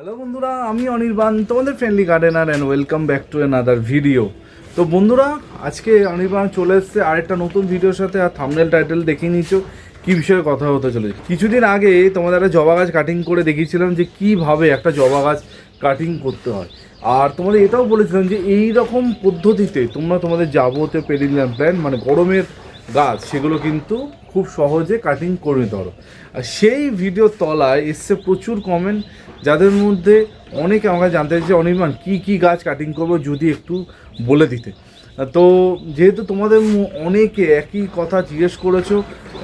Hello বন্ধুরা, আমি অনির্বাণ, তোমাদের friendly gardener and welcome back to another video তো বন্ধুরা, আজকে অনির্বাণ চলে এসছে আরেকটা নতুন ভিডিওর সাথে, আর থামনেল টাইটেল দেখে নিচ্ছ কী বিষয়ে কথা হতে চলেছে। কিছুদিন আগে তোমাদের একটা জবা গাছ কাটিং করে দেখিয়েছিলাম যে কীভাবে একটা জবা গাছ কাটিং করতে হয়। আর তোমাদের এটাও বলেছিলাম যে এই রকম পদ্ধতিতে তোমরা তোমাদের যাবতীয় পেরিলিয়াম প্ল্যান্ট মানে গরমের গাছ, সেগুলো কিন্তু খুব সহজে কাটিং করে পারো। আর সেই ভিডিও তলায় এসছে প্রচুর কমেন্ট যাদের মধ্যে অনেকে আমাকে জানতে চাইছে, অনির্বাণ, কী কী গাছ কাটিং করব যদি একটু বলে দিতে? তো যেহেতু তোমাদের অনেকে একই কথা জিজ্ঞেস করেছ,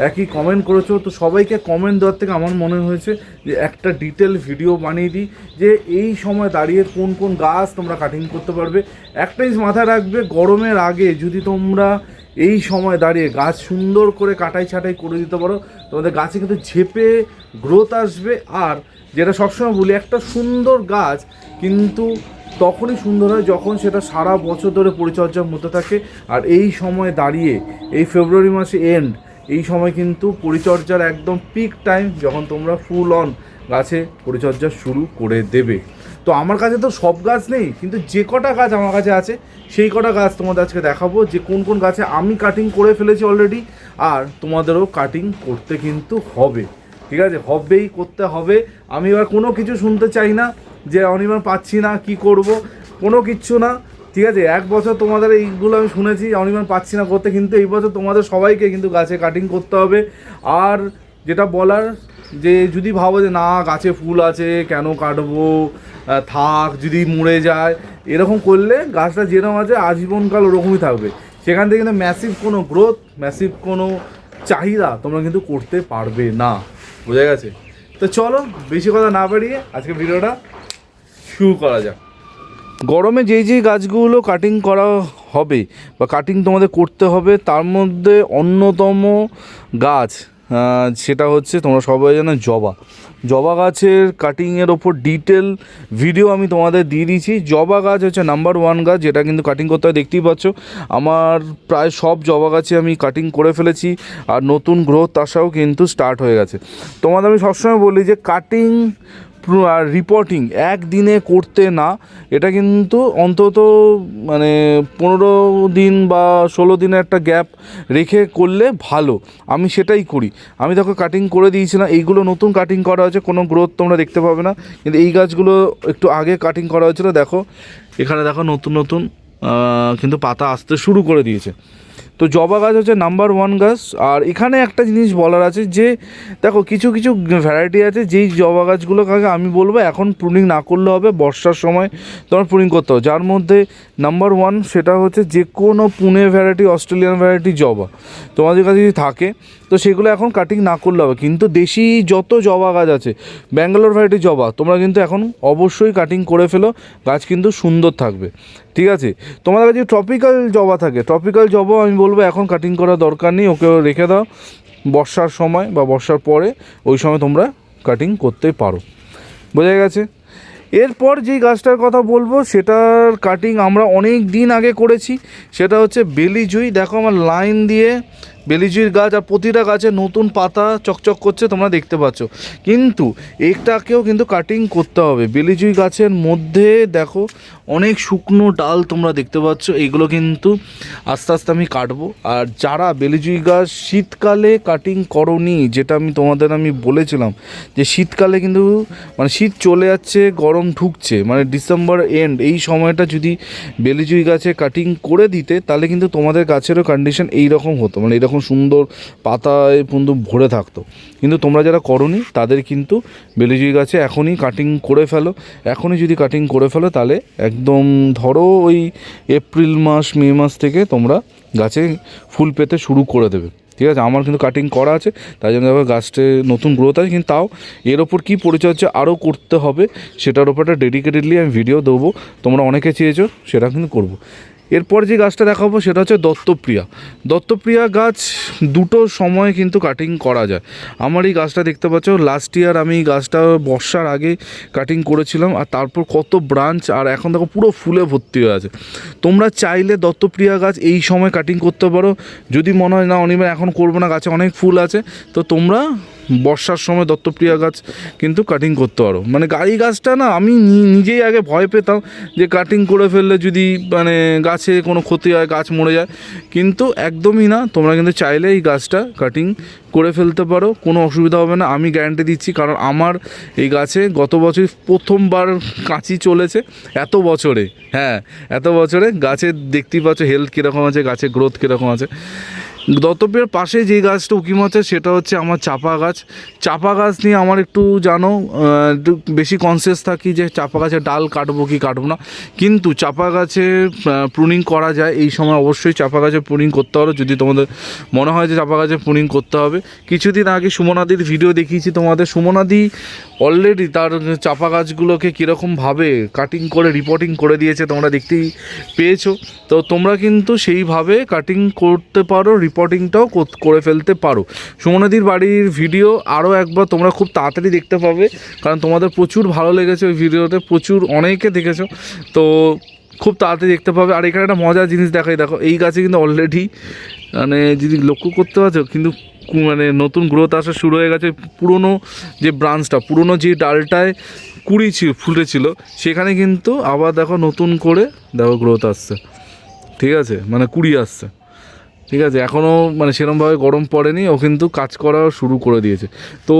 একই কমেন্ট করেছ, তো সবাইকে কমেন্ট দেওয়ার থেকে আমার মনে হয়েছে যে একটা ডিটেল ভিডিও বানিয়ে দিই যে এই সময় দাঁড়িয়ে কোন কোন গাছ তোমরা কাটিং করতে পারবে। একটা জিনিস মাথায় রাখবে, গরমের আগে যদি তোমরা এই সময় দাঁড়িয়ে গাছ সুন্দর করে কাটাই ছাটাই করে দিতে পারো। তোমাদের গাছে কিন্তু ঝেপে গ্রোথ আসবে। আর যেটা সবসময় বলি, একটা সুন্দর গাছ কিন্তু তখনই সুন্দর হয় যখন সেটা সারা বছর ধরে পরিচর্যার মধ্যে থাকে। আর এই সময় দাঁড়িয়ে, এই ফেব্রুয়ারি মাসে এন্ড এই সময় কিন্তু পরিচর্যার একদম পিক টাইম যখন তোমরা ফুল অন গাছে পরিচর্যা শুরু করে দেবে। তো আমার কাছে তো সব গাছ নেই, কিন্তু যে কটা গাছ আমার কাছে আছে, সেই কটা গাছ তোমাদের আজকে দেখাবো, যে কোন কোন গাছে আমি কাটিং করে ফেলেছি অলরেডি আর তোমাদেরও কাটিং করতে কিন্তু হবে। ঠিক আছে? হবেই, করতে হবে। আমি এবার কোনো কিছু শুনতে চাই না, যে অনির্বাণ পাচ্ছি না, কি করব, কোনো কিচ্ছু না। ঠিক আছে? এক বছর তোমাদের এইগুলো আমি শুনেছি, অনির্বাণ পাচ্ছি না করতে, কিন্তু এই বছর তোমাদের সবাইকে কিন্তু গাছে কাটিং করতে হবে। আর যেটা বলার যে যদি ভাবো যে, না, গাছে ফুল আছে, কেন কাটবো? থাক, যদি মরে যায়। এরকম করলে গাছটা যেরকম আছে, আজীবনকাল ওরকমই থাকবে। সেখান থেকে কিন্তু ম্যাসিভ কোনো গ্রোথ ম্যাসিভ কোনো চাহিদা তোমরা কিন্তু করতে পারবে না। বোঝা গেছে? তো চলো, বেশি কথা না বাড়িয়ে আজকে ভিডিওটা শুরু করা যাক। গরমে যেই যেই গাছগুলো কাটিং করা হবে বা কাটিং তোমাদের করতে হবে, তার মধ্যে অন্যতম গাছ সেটা হচ্ছে তোমরা সবাই জানো জবা। জবা গাছের কাটিংয়ের ওপর ডিটেল ভিডিও আমি তোমাদের দিয়ে দিয়েছি। জবা গাছ হচ্ছে নাম্বার ওয়ান গাছ, যেটা কিন্তু কাটিং করতে হয়, দেখতেই পাচ্ছ। আমার প্রায় সব জবা গাছে আমি কাটিং করে ফেলেছি আর নতুন গ্রোথ আসাও কিন্তু স্টার্ট হয়ে গেছে। তোমাদের আমি সবসময় বলি যে কাটিং রিপোর্টিং একদিনে করতে না, এটা কিন্তু অন্তত মানে পনেরো দিন বা ষোলো দিনের একটা গ্যাপ রেখে করলে ভালো। আমি সেটাই করি। আমি দেখো কাটিং করে দিয়েছি না, এইগুলো নতুন কাটিং করা হয়েছে, কোনো গ্রোথ তোমরা দেখতে পাবে না। কিন্তু এই গাছগুলো একটু আগে কাটিং করা হয়েছিল, দেখো, এখানে দেখো নতুন নতুন কিন্তু পাতা আসতে শুরু করে দিয়েছে। তো জবা গাছ হচ্ছে নাম্বার ওয়ান গাছ। আর এখানে একটা জিনিস বলার আছে যে, দেখো কিছু কিছু ভ্যারাইটি আছে, যেই জবা গাছগুলোকে আমি বলব, এখন প্রুনিং না করলে হবে, বর্ষার সময় তোমার প্রুনিং করতে হবে। যার মধ্যে নাম্বার ওয়ান সেটা হচ্ছে যে কোনো পুনে ভ্যারাইটি, অস্ট্রেলিয়ান ভ্যারাইটি জবা তোমাদের কাছে যদি থাকে, তো সেগুলো এখন কাটিং না করলে হবে। কিন্তু দেশি যত জবা গাছ আছে, ব্যাঙ্গালোর ভ্যারাইটি জবা, তোমরা কিন্তু এখন অবশ্যই কাটিং করে ফেলো, গাছ কিন্তু সুন্দর থাকবে। ঠিক আছে? তোমাদের কাছে ট্রপিক্যাল জবা থাকে ট্রপিক্যাল জবা আমি বলব, এখন কাটিং করার দরকার নেই, ওকে রেখে দাও। বর্ষার সময় বা বর্ষার পরে, ওই সময় তোমরা কাটিং করতে পারো। বোঝা গেছে? এরপর যেই গাছটার কথা বলব, সেটার কাটিং আমরা অনেক দিন আগে করেছি। সেটা হচ্ছে বেলি জুই দেখো আমার লাইন দিয়ে বেলিজুইর গাছ আর প্রতিটা গাছে নতুন পাতা চকচক করছে, তোমরা দেখতে পাচ্ছ। কিন্তু এটাকেও কিন্তু কাটিং করতে হবে। বেলিজুই গাছের মধ্যে দেখো অনেক শুকনো ডাল তোমরা দেখতে পাচ্ছ এইগুলো কিন্তু আস্তে আস্তে আমি কাটবো। আর যারা বেলিজুই গাছ শীতকালে কাটিং করনি, যেটা আমি তোমাদের আমি বলেছিলাম, যে শীতকালে কিন্তু মানে শীত চলে যাচ্ছে, গরম ঢুকছে মানে ডিসেম্বর এন্ড এই সময়টা যদি বেলিজুই গাছে কাটিং করে দিতে, তাহলে কিন্তু তোমাদের গাছেরও কন্ডিশন এইরকম হতো মানে এরকম সুন্দর পাতায় কিন্তু ভরে থাকতো। কিন্তু তোমরা যারা করনি, তাদের কিন্তু বেলিজুই গাছে এখনই কাটিং করে ফেলো। এখনই যদি কাটিং করে ফেলো, তাহলে একদম ধরো ওই এপ্রিল মাস, মে মাস থেকে তোমরা গাছে ফুল পেতে শুরু করে দেবে। ঠিক আছে? আমার কিন্তু কাটিং করা আছে, তাই জন্য দেখো গাছটা নতুন গ্রোথ আছে। কিন্তু তাও এর ওপর কী পরিচর্যা আরও করতে হবে, সেটার ওপর একটা ডেডিকেটেডলি আমি ভিডিও দেবো। তোমরা অনেকে চেয়েছো, সেটা কিন্তু করব। এরপর যে গাছটা দেখাবো সেটা হচ্ছে দত্তপ্রিয়া। দত্তপ্রিয়া গাছ দুটো সময় কিন্তু কাটিং করা যায়। আমার এই গাছটা দেখতে পাচ্ছ লাস্ট ইয়ার আমি গাছটা বর্ষার আগে কাটিং করেছিলাম আর তারপর কত ব্রাঞ্চ আর এখন দেখো পুরো ফুলে ভর্তি হয়ে আছে। তোমরা চাইলে দত্তপ্রিয়া গাছ এই সময় কাটিং করতে পারো। যদি মনে হয় না অনিমের এখন করব না, গাছে অনেক ফুল আছে। তো তোমরা বর্ষার সময় দত্তপ্রিয়া গাছ কিন্তু কাটিং করতে পারো মানে গাড়ি গাছটা না, আমি নিজেই আগে ভয় পেতাম যে কাটিং করে ফেললে যদি মানে গাছে কোনো ক্ষতি হয়, গাছ মরে যায়। কিন্তু একদমই না, তোমরা কিন্তু চাইলে এই গাছটা কাটিং করে ফেলতে পারো, কোনো অসুবিধা হবে না। আমি গ্যারান্টি দিচ্ছি, কারণ আমার এই গাছে গত বছর প্রথমবার কাঁচি চলেছে, এত বছরে হ্যাঁ এত বছরে গাছের দেখতেই পাচ্ছ হেলথ কীরকম আছে গাছের গ্রোথ কীরকম আছে। দত্তপ্রিয়ার পাশে যে গাছটা উকিম আছে, সেটা হচ্ছে আমার চাপা গাছ। চাপা গাছ নিয়ে আমার একটু জানো একটু বেশি কনসিয়াস থাকি যে চাপা গাছের ডাল কাটবো কি কাটবো না। কিন্তু চাপা গাছে প্রুনিং করা যায়, এই সময় অবশ্যই চাপা গাছে প্রুনিং করতে হবে। যদি তোমাদের মনে হয় যে চাপা গাছে প্রুনিং করতে হবে। কিছুদিন আগে সুমনাদির ভিডিও দেখিয়েছি তোমাদের। সুমনাদি অলরেডি তার চাপা গাছগুলোকে কীরকমভাবে কাটিং করে রিপোর্টিং করে দিয়েছে, তোমরা দেখতেই পেয়েছ। তো তোমরা কিন্তু সেইভাবে কাটিং করতে পারো রিপোর্টিংটাও কর- ফেলতে পারো। সুমনাদির বাড়ির ভিডিও আরও একবার তোমরা খুব তাড়াতাড়ি দেখতে পাবে, কারণ তোমাদের প্রচুর ভালো লেগেছে ওই ভিডিওতে প্রচুর অনেকে দেখেছ। তো খুব তাড়াতাড়ি দেখতে পাবে। আর এখানে একটা মজার জিনিস দেখাই, দেখো, এই গাছে কিন্তু অলরেডি মানে যদি লক্ষ্য করতে পারছ, কিন্তু মানে নতুন গ্রোথ আসা শুরু হয়ে গেছে পুরনো যে ব্রাঞ্চটা পুরনো যে ডালটায় কুড়ি ছিল ফুটেছিল সেখানে কিন্তু আবার দেখো নতুন করে, দেখো গ্রোথ আসছে। ঠিক আছে? মানে কুড়ি আসছে। ঠিক আছে এখনও মানে সেরকমভাবে গরম পড়েনি, ও কিন্তু কাজ করা শুরু করে দিয়েছে। তো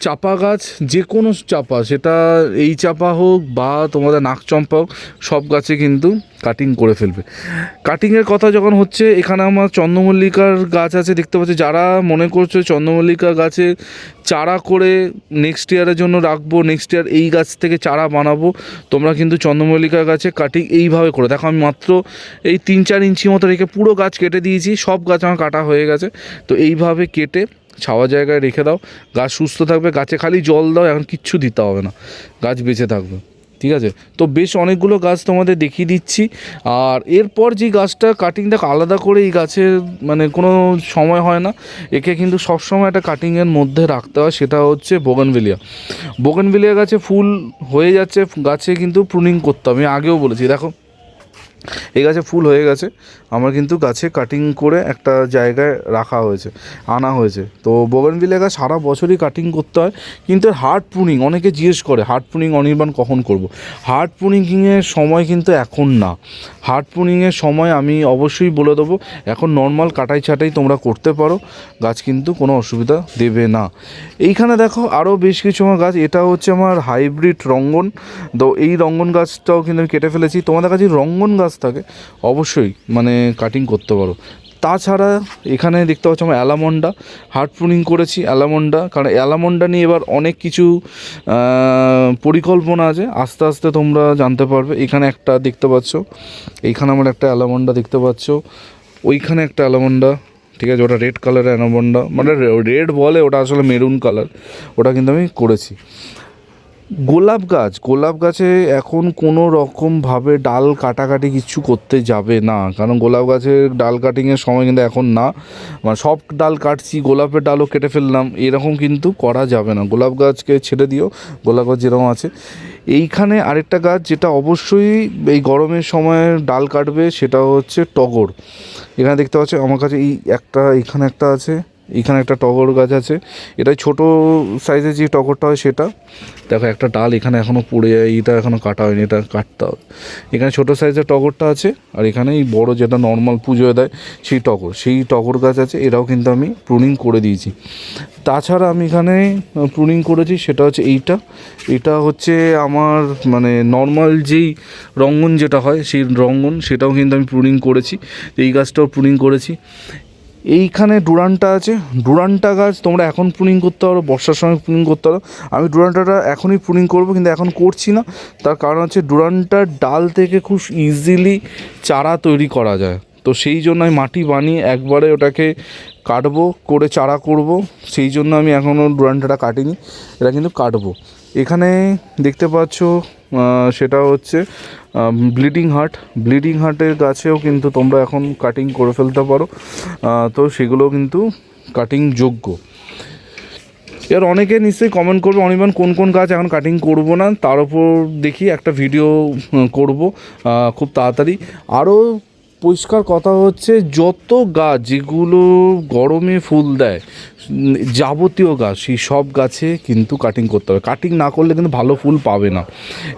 চাপা গাছ, যে কোনো চাপা, সেটা এই চাপা হোক বা তোমাদের নাক চম্পা হোক, সব গাছে কিন্তু কাটিং করে ফেলবে। কাটিংয়ের কথা যখন হচ্ছে, এখানে আমার চন্দ্রমল্লিকার গাছ আছে, দেখতে পাচ্ছি, যারা মনে করছ চন্দ্রমল্লিকা গাছে চারা করে নেক্সট ইয়ারের জন্য রাখব নেক্সট ইয়ার এই গাছ থেকে চারা বানাবো, তোমরা কিন্তু চন্দ্রমল্লিকা গাছে কাটিং এইভাবে করে। দেখো, আমি মাত্র এই তিন চার ইঞ্চি মতো রেখে পুরো গাছ কেটে দিয়েছি, সব গাছ আমার কাটা হয়ে গেছে। তো এইভাবে কেটে ছাওয়া জায়গায় রেখে দাও। গাছ সুস্থ থাকবে, গাছে খালি জল দাও, এখন কিচ্ছু দিতে হবে না। গাছ বেঁচে থাকবে, ঠিক আছে? তো বেশ অনেকগুলো গাছ তোমাদের দেখিয়ে দিচ্ছি। আর এরপর যে গাছটা কাটিংটা আলাদা করে এই গাছের মানে কোনো সময় হয় না। একে কিন্তু সবসময় একটা কাটিংয়ের মধ্যে রাখতে হয়, সেটা হচ্ছে বোগানভিলিয়া বোগানভিলিয়া গাছে ফুল হয়ে যাচ্ছে, গাছে কিন্তু প্রুনিং করতে হবে। আমি আগেও বলেছি, দেখো এই গাছে ফুল হয়ে গেছে। আমার কিন্তু গাছে কাটিং করে একটা জায়গায় রাখা হয়েছে, আনা হয়েছে। তো বোগানভিলিয়া গাছ সারা বছরই কাটিং করতে হয়, কিন্তু হার্ড প্রুনিং অনেকে জিজ্ঞেস করে হার্ড প্রুনিং অনির্বাণ কখন করব? হার্ড প্রুনিংয়ের সময় কিন্তু এখন না। হার্ড প্রুনিংয়ের সময় আমি অবশ্যই বলে দেবো, এখন নর্মাল কাটাই ছাটাই তোমরা করতে পারো, গাছ কিন্তু কোনো অসুবিধা দেবে না। এইখানে দেখো আরও বেশ কিছু আমার গাছ, এটা হচ্ছে আমার হাইব্রিড রঙ্গন। তো এই রঙ্গন গাছটাও কিন্তু আমি কেটে ফেলেছি। তোমাদের কাছে রঙ্গন গাছ থাকে, অবশ্যই মানে কাটিং করতে পারো। তাছাড়া এখানে দেখতে পাচ্ছ আমার অ্যালামন্ডা হার্ড প্রুনিং করেছি অ্যালামন্ডা, কারণ অ্যালামন্ডা নিয়ে এবার অনেক কিছু পরিকল্পনা আছে, আস্তে আস্তে তোমরা জানতে পারবে। এখানে একটা দেখতে পাচ্ছ, এইখানে আমার একটা অ্যালামন্ডা দেখতে পাচ্ছ, ওইখানে একটা অ্যালামন্ডা, ঠিক আছে, ওটা রেড কালারের অ্যানাবন্ডা মানে রেড বলে, ওটা আসলে মেরুন কালার ওটা কিন্তু আমি করেছি। গোলাপ গাছ, গোলাপ গাছে এখন কোনো রকমভাবে ডাল কাটাকাটি কিছু করতে যাবে না। কারণ গোলাপ গাছের ডাল কাটিংয়ের সময় কিন্তু এখন না। মানে সব ডাল কাটছি, গোলাপের ডালও কেটে ফেললাম, এরকম কিন্তু করা যাবে না। গোলাপ গাছকে ছেড়ে দিও, গোলাপ গাছ যেরকম আছে। এইখানে আরেকটা গাছ যেটা অবশ্যই এই গরমের সময় ডাল কাটবে, সেটা হচ্ছে টগর। এখানে দেখতে পাচ্ছ, আমার কাছে এই একটা, এখানে একটা আছে। এখানে একটা টগর গাছ আছে। এটা ছোট সাইজের যে টগরটা হয় সেটা। দেখো, একটা ডাল এখানে এখনও পড়ে যায় এটা এখনও কাটা হয়নি, এটা কাটতে হবে। এখানে ছোট সাইজের টগরটা আছে, আর এখানে এই বড় যেটা নর্মাল পুজো দেয় সেই টগর। সেই টগর গাছ আছে এটাও কিন্তু আমি প্রুনিং করে দিয়েছি। তাছাড়া আমি এখানে প্রুনিং করেছি, সেটা হচ্ছে এইটা। এটা হচ্ছে আমার মানে নর্মাল যেই রঙ্গন যেটা হয়, সেই রঙ্গন, সেটাও কিন্তু আমি প্রুনিং করেছি। এই গাছটাও প্রুনিং করেছি। এইখানে ডুরান্টা আছে। ডুরান্টা গাছ তোমরা এখন প্রুনিং করতে পারো, বর্ষার সময় প্রুনিং করতে পারো। আমি ডুরান্টাটা এখনই প্রুনিং করব, কিন্তু এখন করছি না। তার কারণ হচ্ছে ডুরান্টার ডাল থেকে খুব ইজিলি চারা তৈরি করা যায়। তো সেই জন্য আমি মাটি বানিয়ে একবারে ওটাকে কাটবো, করে চারা করব। সেই জন্য আমি এখনও ডুরান্টাটা কাটিনি, এটা কিন্তু কাটবো। এখানে দেখতে পাচ্ছ সেটা হচ্ছে ব্লিডিং হার্ট ব্লিডিং হার্টের গাছেও কিন্তু তোমরা এখন কাটিং করে ফেলতে পারো। তো সেগুলো কিন্তু কাটিং যোগ্য। এবার অনেকে নিশ্চয়ই কমেন্ট করবে, অনির্বাণ, কোন কোন গাছ এখন কাটিং করব না? তার উপর দেখি একটা ভিডিও করব খুব তাড়াতাড়ি। আরও পরিষ্কার কথা হচ্ছে, যত গাছ যেগুলো গরমে ফুল দেয়, যাবতীয় গাছ, সেই সব গাছে কিন্তু কাটিং করতে হবে। কাটিং না করলে কিন্তু ভালো ফুল পাবে না।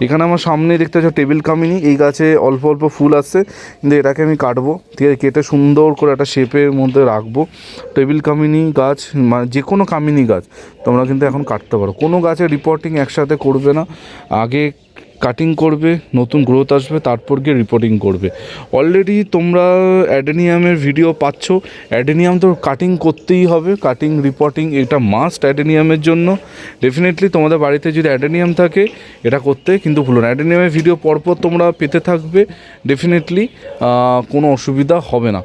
এখানে আমার সামনে দেখতে পাচ্ছ টেবিল কামিনি, এই গাছে অল্প অল্প ফুল আসছে, কিন্তু এটাকে আমি কাটবো। ঠিক আছে, কেটে সুন্দর করে একটা শেপের মধ্যে রাখব। টেবিল কামিনি গাছ মানে যে কোনো কামিনি গাছ, তোমরা কিন্তু এখন কাটতে পারো। কোনো গাছের রিপোর্টিং একসাথে করবে না। আগে কাটিং করবে, নতুন গ্রোথ আসবে, তারপর গিয়ে রিপোর্টিং করবে। অলরেডি তোমরা অ্যাডেনিয়ামের ভিডিও পাচ্ছ। অ্যাডেনিয়াম তো কাটিং করতেই হবে কাটিং রিপোর্টিং এটা মাস্ট অ্যাডেনিয়ামের জন্য। ডেফিনেটলি তোমাদের বাড়িতে যদি অ্যাডেনিয়াম থাকে, এটা করতে কিন্তু ভুলো না। অ্যাডেনিয়ামের ভিডিও পরপর তোমরা পেতে থাকবে ডেফিনেটলি কোনো অসুবিধা হবে না।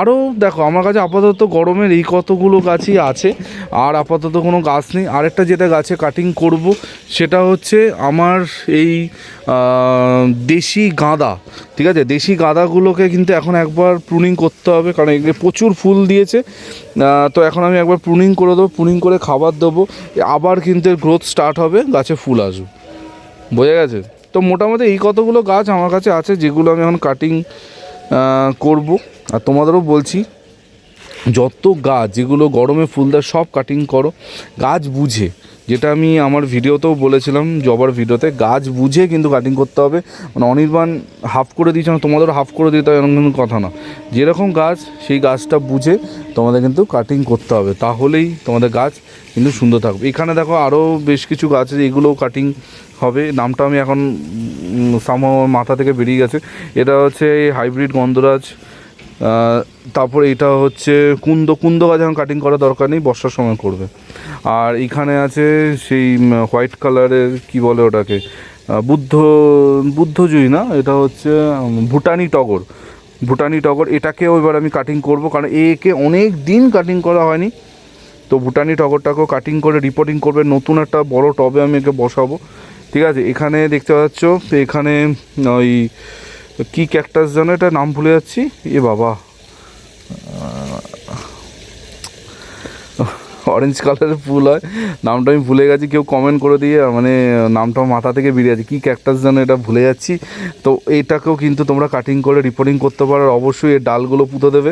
আরও দেখো, আমার কাছে আপাতত গরমের এই কতগুলো গাছই আছে, আর আপাতত কোনো গাছ নেই। আরেকটা যেটা গাছে কাটিং করব, সেটা হচ্ছে আমার এই দেশি গাঁদা, ঠিক আছে? দেশি গাঁদাগুলোকে কিন্তু এখন একবার প্রুনিং করতে হবে, কারণ এগুলো প্রচুর ফুল দিয়েছে। তো এখন আমি একবার প্রুনিং করে দেবো প্রুনিং করে খাবার দেবো। আবার কিন্তু গ্রোথ স্টার্ট হবে, গাছে ফুল আসবে। বোঝা গেছে? তো মোটামুটি এই কতগুলো গাছ আমার কাছে আছে, যেগুলো আমি এখন কাটিং করব। আর তোমাদেরও বলছি, যত গাছ যেগুলো গরমে ফুল দেয়, সব কাটিং করো। গাছ বুঝে। যেটা আমি আমার ভিডিওতেও বলেছিলাম, জবার ভিডিওতে, গাছ বুঝে কিন্তু কাটিং করতে হবে। মানে অনির্বাণ হাফ করে দিয়েছে না তোমাদেরও হাফ করে দিতে হবে এরকম কোনো কথা না। যেরকম গাছ, সেই গাছটা বুঝে তোমাদের কিন্তু কাটিং করতে হবে। তাহলেই তোমাদের গাছ কিন্তু সুন্দর থাকবে। এখানে দেখো আরও বেশ কিছু গাছ আছে, এগুলোও কাটিং হবে। নামটা আমি এখন সাম মাথা থেকে বেরিয়ে গেছে। এটা হচ্ছে হাইব্রিড গন্ধরাজ তারপর এটা হচ্ছে কুন্দ কুন্দ গাছ এখন কাটিং করার দরকার নেই, বর্ষার সময় করবে। আর এখানে আছে সেই হোয়াইট কালারের কি বলে ওটাকে? বুদ্ধ, বুদ্ধজুই না? এটা হচ্ছে ভুটানি টগর। ভুটানি টগর, এটাকেও এবার আমি কাটিং করব, কারণ একে অনেক দিন কাটিং করা হয়নি। তো ভুটানি টগরটাকেও কাটিং করে রিপোর্টিং করবে, নতুন একটা বড় টবে আমি একে বসাবো। ঠিক আছে, এখানে দেখতে পাচ্ছ এখানে, ওই, কি ক্যাকটাস যেন এটা, নাম ভুলে যাচ্ছি। এ বাবা। অরেঞ্জ কালারের ফুল হয়। নামটা আমি ভুলে গেছি, কেউ কমেন্ট করে দিয়ে মানে নামটা মাথা থেকে বেরিয়ে আছে। কী ক্যাকটাস যেন এটা ভুলে যাচ্ছি। তো এটাকেও কিন্তু তোমরা কাটিং করে রিপোর্টিং করতে পারো অবশ্যই এর ডালগুলো পুঁতে দেবে।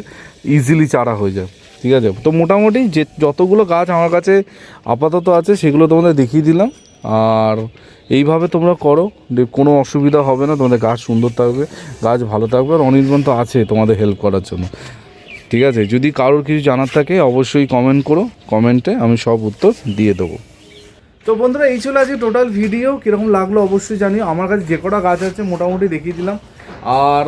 ইজিলি চারা হয়ে যায় ঠিক আছে? তো মোটামুটি যে, যতগুলো গাছ আমার কাছে আপাতত আছে, সেগুলো তোমাদের দেখিয়ে দিলাম। আর এইভাবে তোমরা করো কোনো অসুবিধা হবে না। তোমাদের গাছ সুন্দর থাকবে, গাছ ভালো থাকবে, আর অনির্বাণ তো আছে তোমাদের হেল্প করার জন্য। ঠিক আছে? যদি কারোর কিছু জানার থাকে, অবশ্যই কমেন্ট করো। কমেন্টে আমি সব উত্তর দিয়ে দেবো। তো বন্ধুরা, এই ছিল আজকে টোটাল ভিডিও কীরকম লাগল অবশ্যই জানিও। আমার কাছে যে কটা গাছ আছে, মোটামুটি দেখিয়ে দিলাম। আর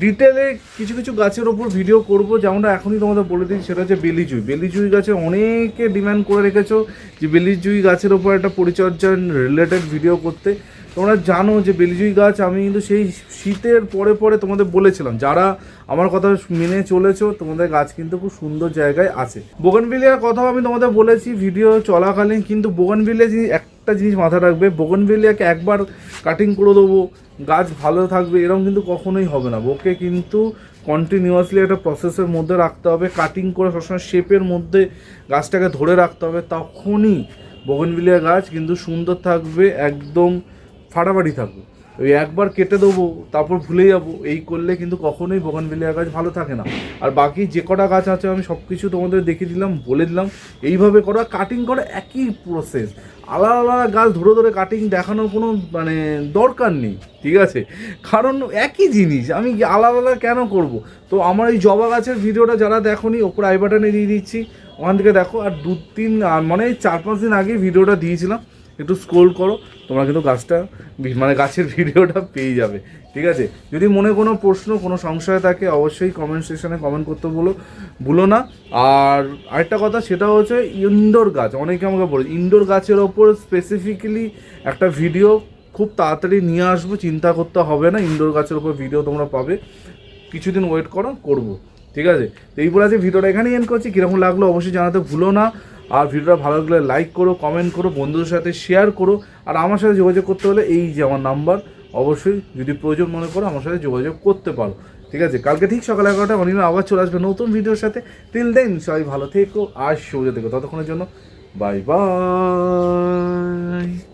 ডিটেলে কিছু কিছু গাছের ওপর ভিডিও করব। যেমনটা এখনই তোমাদের বলে দিই, সেটা হচ্ছে বেলিজুই বেলিজুই গাছে অনেকে ডিমান্ড করে রেখেছো যে বেলিজুই গাছের ওপর একটা পরিচর্যা রিলেটেড ভিডিও করতে। তোমরা জানো যে বেলিজুই গাছ, আমি কিন্তু সেই শীতের পরে পরে তোমাদের বলেছিলাম, যারা আমার কথা মেনে চলেছো, তোমাদের গাছ কিন্তু খুব সুন্দর জায়গায় আছে। বোগনভিলিয়ার কথাও আমি তোমাদের বলেছি ভিডিও চলাকালীন, কিন্তু বোগনভিলিয়া জিনিস একটা জিনিস মাথায় রাখবে বোগনভিলিয়াকে একবার কাটিং করে দেবো, গাছ ভালো থাকবে এরকম কিন্তু কখনোই হবে না। ওকে কিন্তু কন্টিনিউয়াসলি একটা প্রসেসের মধ্যে রাখতে হবে কাটিং করে সবসময় শেপের মধ্যে গাছটাকে ধরে রাখতে হবে, তখনই বোগনভিলিয়া গাছ কিন্তু সুন্দর থাকবে, একদম ফাটাফাটি থাকবে। ওই একবার কেটে দেবো, তারপর ভুলে যাব। এই করলে কিন্তু কখনোই বোগানভিলিয়া গাছ ভালো থাকে না। আর বাকি যে কটা গাছ আছে, আমি সব কিছু তোমাদের দেখিয়ে দিলাম, বলে দিলাম। এইভাবে করা কাটিং করা, একই প্রসেস আলাদা আলাদা গাছ ধরে ধরে কাটিং দেখানোর কোনো মানে দরকার নেই, ঠিক আছে? কারণ একই জিনিস, আমি আলাদা আলাদা কেন করব? তো আমার এই জবা গাছের ভিডিওটা যারা দেখোনি, ওপর আই বাটনে দিয়ে দিচ্ছি। ওখান থেকে দেখো, আর দু তিন মানে চার পাঁচ দিন আগে ভিডিওটা দিয়েছিলাম। একটু স্ক্রোল করো, তোমরা কিন্তু গাছটা মানে গাছের ভিডিওটা পেয়ে যাবে, ঠিক আছে? যদি মনে কোনো প্রশ্ন, কোনো সংশয় থাকে, অবশ্যই কমেন্ট সেকশনে কমেন্ট করতে বলো ভুলো না। আর আরেকটা কথা, সেটা হচ্ছে ইনডোর গাছ, অনেকে আমাকে বলে ইনডোর গাছের ওপর স্পেসিফিক্যালি একটা ভিডিও খুব তাড়াতাড়ি নিয়ে আসব, চিন্তা করতে হবে না ইনডোর গাছের ওপর ভিডিও তোমরা পাবে। কিছুদিন ওয়েট করো, করব। ঠিক আছে? তো এই বলে আজকে ভিডিওটা এখানেই এন্ড করছি। কীরকম লাগল অবশ্যই জানাতে ভুলো না। আর ভিডিওটা ভালো লাগলে লাইক করো কমেন্ট করো, বন্ধুদের সাথে শেয়ার করো, আর আমার সাথে যোগাযোগ করতে হলে এই যে আমার নাম্বার অবশ্যই যদি প্রয়োজন মনে করো আমার সাথে যোগাযোগ করতে পারো। ঠিক আছে, কালকে ঠিক সকাল এগারোটা অনিমা আবার চলে আসবে নতুন ভিডিওর সাথে। টিল দেন সবাই ভালো থেকো আর সৌজা থেকো। ততক্ষণের জন্য বাই বাই